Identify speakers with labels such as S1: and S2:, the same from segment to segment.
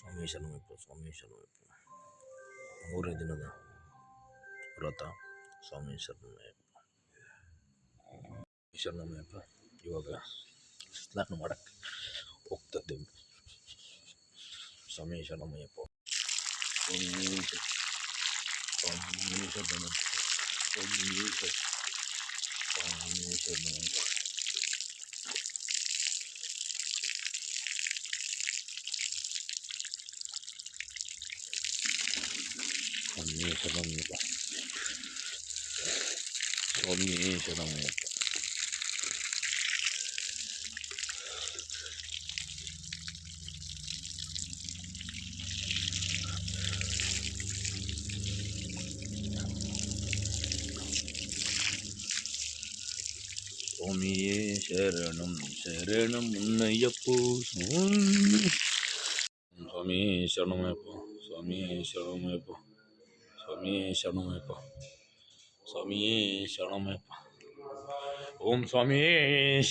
S1: ಸ್ವಾಮಿ ಶರಣಮಯ್ಯಪ್ಪ ಸ್ವಾಮಿ ಶರಣಮಯ್ಯಪ್ಪ ಮೂರನೇ ದಿನದ ವ್ರತ ಸ್ವಾಮಿ ಶರಣಮಯ್ಯಪ್ಪ ಶರಣಮಯ್ಯಪ್ಪ ಇವಾಗ ಸ್ನಾನ ಮಾಡಕ್ಕೆ ಹೋಗ್ತಿದ್ದೇವೆ ಶರಣಮಯ್ಯಪ್ಪ ಸ್ವಾಮಿ ಶ- ಸ್ವಾಮಿ ಶರಣಮಯ್ಯಪ್ಪ ಸ್ವಾಮಿ ಶ- ಸ್ವಾಮಿ ಶರಣಮಯ್ಯಪ್ಪ ಸ್ವಾಮಿ ಶರಣಮಯ್ಯಪ್ಪ ಸ್ವಾಮಿ ಶರಣಮಯ್ಯಪ್ಪ ಸ್ವಾಮಿಯೇ ಶರಣಂ ಶರಣಂ ಮುನ್ನಯ್ಯಪ್ಪೋ ಸ್ವಾಮಿ ಸ್ವಾಮಿ ಶರಣಮಯ್ಯಪ್ಪ ಸ್ವಾಮಿ ಶರಣಮಯ್ಯಪ್ಪ ಸ್ವಾಮಿ ಶರಣಮಯ್ಯಪ್ಪ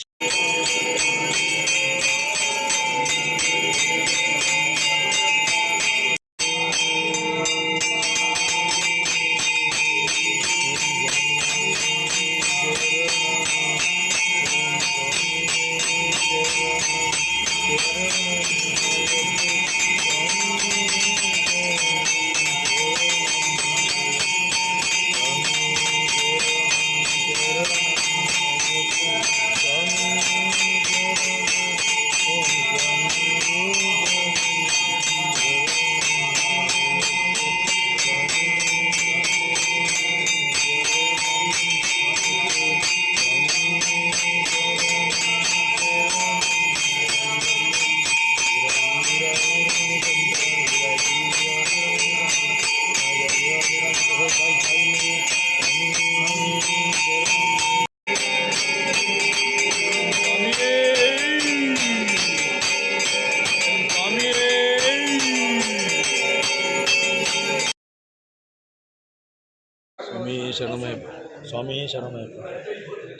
S1: ಸ್ವಾಮಿಯೇ ಶರಣಮಯ್ಯಪ್ಪ ಓಂ ಸ್ವಾಮಿ ಸ್ವಾಮಿ ಶರಣಮಯ್ಯಪ್ಪ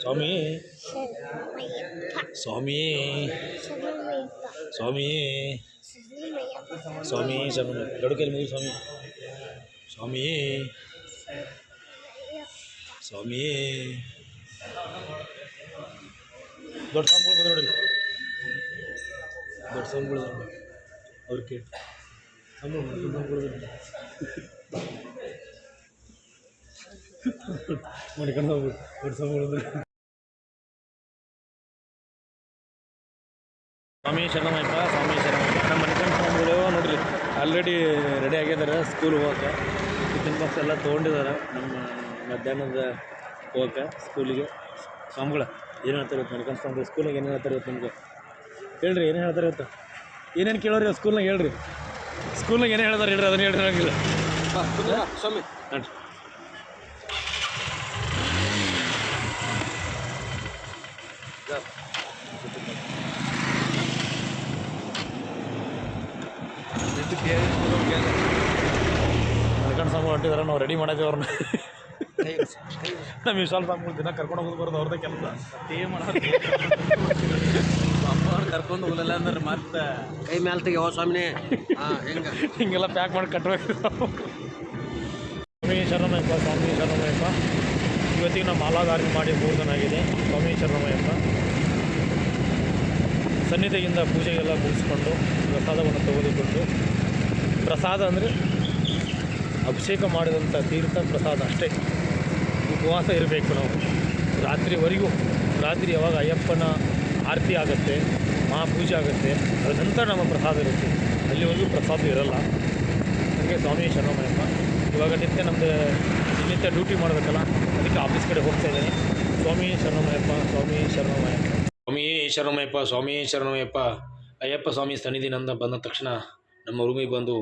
S1: ಸ್ವಾಮಿ ಶರಣಮಯ್ಯಪ್ಪ ಸ್ವಾಮಿ ಸ್ವಾಮಿ ಸ್ವಾಮಿ ಸ್ವಾಮಿ ಶರಣಮಯ್ಯಪ್ಪ ಎರಡು ಕೈಲಿ ಮುಗಿ ಸ್ವಾಮಿ ಸ್ವಾಮಿ ಸ್ವಾಮಿ ದೊಡ್ಡ ಸ್ವಾಮಿಗಳು ಬಂದ್ರು ನೋಡಿ ದೊಡ್ಡ ಸ್ವಾಮಿಗಳು ಅವ್ರು ಕೇಳಿ ಸ್ವಾಮಿಗಳು ದೊಡ್ಡ ಸ್ವಾಮಿಗಳು ಬಂದ್ರು. ಮಡಿಕೊಂಡು ಹೋಗ್ಬಿಟ್ಟು. ಸ್ವಾಮಿ ಶರಣಮಯ್ಯಪ್ಪ ಸ್ವಾಮಿ ಶರಣಮಯ್ಯಪ್ಪ. ನಮ್ಮ ಮನೆಕಂಡ ಸ್ವಾಮಿಗಳು ನೋಡಿರಿ ಆಲ್ರೆಡಿ ರೆಡಿ ಆಗಿದ್ದಾರೆ ಸ್ಕೂಲ್ ಹೋಗಕ್ಕೆ. ಟಿಫಿನ್ ಬಾಕ್ಸ್ ಎಲ್ಲ ತೊಗೊಂಡಿದ್ದಾರೆ ನಮ್ಮ ಮಧ್ಯಾಹ್ನದ ಹೋಗಕ್ಕೆ ಸ್ಕೂಲಿಗೆ ಸ್ವಾಮಿಗಳ ಏನು ಹೇಳ್ತಾರೆ ಇವತ್ತು ಮನೆಕಂಡ ಸ್ವಾಮಿಗಳು ಸ್ಕೂಲಿಗೆ ಏನು ಹೇಳ್ತಾರೆ ಇವತ್ತು ನಿಮಗೆ? ಹೇಳ್ರಿ ಏನು ಹೇಳ್ತಾರೆ ಇವತ್ತು? ಏನೇನು ಕೇಳೋರಿ ಸ್ಕೂಲ್ನಾಗ ಹೇಳ್ರಿ? ಸ್ಕೂಲ್ನಾಗ ಏನೇ ಹೇಳ್ತಾರೆ ಹೇಳ್ರಿ ಅದನ್ನು ಹೇಳ್ರಿ ಸ್ವಾಮಿ.
S2: ಸ್ವಾಮಿ
S1: ನಡ್ರಿ ಮನೆಕಂಡ ಸ್ವಾಮಿಗಳು ಹೊಂಟಿದಾರೆ ನಾವು ರೆಡಿ ಮಾಡಿದ್ವಿ ಅವ್ರನ್ನ ನಮ್ಮ ವಿಶಾಲ್ ಸ್ವಾಮಿಗಳು ದಿನ ಕರ್ಕೊಂಡು ಹೋಗೋದು ಬರೋದು ಅವ್ರದ್ದೇ ಕೆಲಸ. ಏನು ಮಾಡ
S2: ಕರ್ಕೊಂಡು ಹೋಗಲಿಲ್ಲ ಅಂದ್ರೆ ಮತ್ತೆ ಕೈ ಮ್ಯಾಲ ಯಾವ ಸ್ವಾಮಿನೇ. ಹಾಂ ಹೆಂಗ?
S1: ಹಿಂಗೆಲ್ಲ ಪ್ಯಾಕ್ ಮಾಡಿ ಕಟ್ಟಬೇಕು ಸ್ವಾಮಿ ಶರಣಮಯ್ಯಪ್ಪ ಸ್ವಾಮಿ ಶರಣಮಯ್ಯಪ್ಪ ಇವತ್ತಿಗೆ ನಮ್ಮ ಮಾಲಾಧಾರಣೆ ಮಾಡಿ ಮೂರು ದಿನ ಆಗಿದೆ ಸ್ವಾಮಿ ಶರಣಮಯ್ಯಪ್ಪ ಸನ್ನಿಧಿಯಿಂದ ಪೂಜೆಗೆಲ್ಲ ಮುಗಿಸ್ಕೊಂಡು ಪ್ರಸಾದವನ್ನು ತೆಗೆದುಕೊಂಡು, ಪ್ರಸಾದ ಅಂದರೆ ಅಭಿಷೇಕ ಮಾಡಿದಂಥ ತೀರ್ಥ ಪ್ರಸಾದ ಅಷ್ಟೇ. ಉಪವಾಸ ಇರಬೇಕು ನಾವು. ರಾತ್ರಿವರೆಗೂ, ರಾತ್ರಿ ಯಾವಾಗ ಅಯ್ಯಪ್ಪನ ಆರತಿ ಆಗುತ್ತೆ ಮಹಾಪೂಜೆ ಆಗುತ್ತೆ ಅದರ ನಂತರ ನಮ್ಮ ಪ್ರಸಾದ ಇರುತ್ತೆ. ಅಲ್ಲಿವರೆಗೂ ಪ್ರಸಾದ ಇರಲ್ಲ. ಹಾಗೆ ಸ್ವಾಮಿ ಶರಣಮಯ್ಯಪ್ಪ ಇವಾಗ ನಿತ್ಯ ನಮ್ಮದು ನಿತ್ಯ ಡ್ಯೂಟಿ ಮಾಡಬೇಕಲ್ಲ, ಅದಕ್ಕೆ ಆಫೀಸ್ ಕಡೆ ಹೋಗ್ತಾ ಇದ್ದೀನಿ. ಸ್ವಾಮಿ ಶರಣಮಯ್ಯಪ್ಪ ಸ್ವಾಮಿ ಶರಣಮಯ್ಯಪ್ಪ. ಸ್ವಾಮಿ ಶರಣಮಯ್ಯಪ್ಪ ಸ್ವಾಮಿ ಶರಣಮಯ್ಯಪ್ಪ, ಅಯ್ಯಪ್ಪ ಸ್ವಾಮಿ ಸನ್ನಿಧಿನಿಂದ ಬಂದ ತಕ್ಷಣ ನಮ್ಮ ರೂಮಿಗೆ ಬಂದು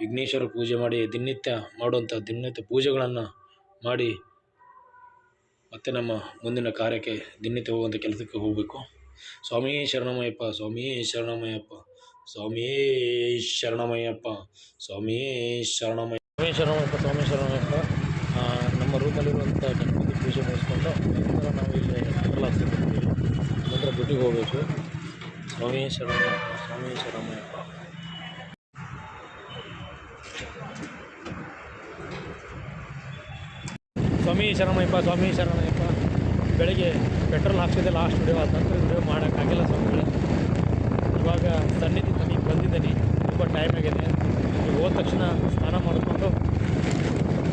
S1: ವಿಘ್ನೇಶ್ವರ ಪೂಜೆ ಮಾಡಿ ದಿನನಿತ್ಯ ಮಾಡುವಂಥ ದಿನನಿತ್ಯ ಪೂಜೆಗಳನ್ನು ಮಾಡಿ ಮತ್ತೆ ನಮ್ಮ ಮುಂದಿನ ಕಾರ್ಯಕ್ಕೆ ದಿನನಿತ್ಯ ಹೋಗುವಂಥ ಕೆಲಸಕ್ಕೆ ಹೋಗಬೇಕು. ಸ್ವಾಮಿ ಶರಣಮಯ್ಯಪ್ಪ ಸ್ವಾಮಿ ಶರಣಮಯ್ಯಪ್ಪ ಸ್ವಾಮಿ ಶರಣಮಯ್ಯಪ್ಪ, ಸ್ವಾಮಿ ಶರಣಮಯ್ಯ ಸೋಮೇಶ್ವರನಂತ ಸೋಮೇಶ್ವರನಂತ ನಮ್ಮ ರೂಮಲ್ಲಿರುವಂಥ ಗಣಪತಿ ಪೂಜೆ ಮುಗಿಸ್ಕೊಂಡು ನಂತರ ನಾವು ಇಲ್ಲಿ ಕಲಾಸಿಗೆ ಬರ್ತೀವಿ ನಂತರ ಗುಡಿಗೆ ಹೋಗಬೇಕು. ಸೋಮೇಶ್ವರನ ಸೋಮೇಶ್ವರನಪ್ಪ ಸ್ವಾಮಿ ಶರಣಯ್ಯಪ್ಪ. ಸ್ವಾಮಿ ಶರಣಯ್ಯಪ್ಪ ಬೆಳಗ್ಗೆ ಪೆಟ್ರೋಲ್ ಹಾಕ್ಸಿದೆ ಲಾಸ್ಟ್ ವಿಡಿಯೋ ಆದ ನಂತರ ವಿಡಿಯೋ ಮಾಡೋಕ್ಕಾಗಿಲ್ಲ ಸ್ವಾಮಿಗಳೇ. ಇವಾಗ ಸನ್ನಿಧಿ ನನಗೆ ಬಂದಿದ್ದೀನಿ. ತುಂಬ ಟೈಮ್ ಆಗಿದೆ. ಹೋದ ತಕ್ಷಣ ಸ್ನಾನ ಮಾಡೋದು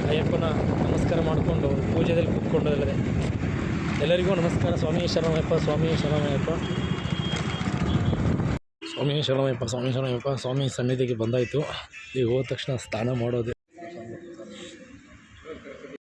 S1: ಅಯ್ಯಪ್ಪನ ನಮಸ್ಕಾರ ಮಾಡಿಕೊಂಡು ಪೂಜೆದಲ್ಲಿ ಕೂತ್ಕೊಂಡದಲ್ಲದೆ ಎಲ್ಲರಿಗೂ ನಮಸ್ಕಾರ. ಸ್ವಾಮಿ ಶರಣಯ್ಯಪ್ಪ ಸ್ವಾಮಿ ಶರಣಯ್ಯಪ್ಪ. ಸ್ವಾಮಿ ಶರಣಯ್ಯಪ್ಪ ಸ್ವಾಮಿ ಶರಣಯ್ಯಪ್ಪ. ಸ್ವಾಮಿ ಸನ್ನಿಧಿಗೆ ಬಂದಾಯಿತು. ಈಗ ಹೋದ ತಕ್ಷಣ ಸ್ನಾನ ಮಾಡೋದು.